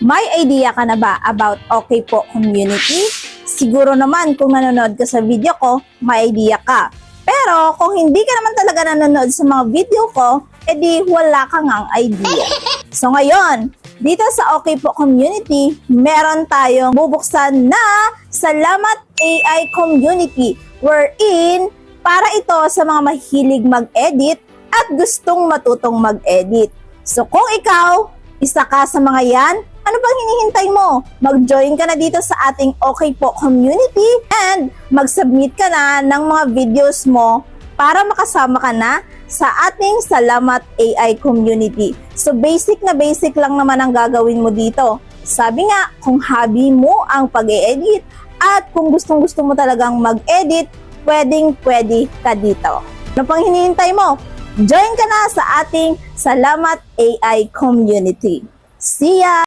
May idea ka na ba about Okay Po Community? Siguro naman kung nanonood ka sa video ko, may idea ka. Pero kung hindi ka naman talaga nanonood sa mga video ko, edi wala ka ngang idea. So ngayon, dito sa Okay Po Community, meron tayong bubuksan na Salamat AI Community wherein para ito sa mga mahilig mag-edit at gustong matutong mag-edit. So kung ikaw, isa ka sa mga yan, ano bang hinihintay mo? Mag-join ka na dito sa ating Okay Po community and mag-submit ka na ng mga videos mo para makasama ka na sa ating Salamat AI community. So basic na basic lang naman ang gagawin mo dito. Sabi nga, kung hobby mo ang pag-edit at kung gustong gusto mo talagang mag-edit, pwedeng pwede ka dito. Ano pang hinihintay mo? Join ka na sa ating Salamat AI community. See ya!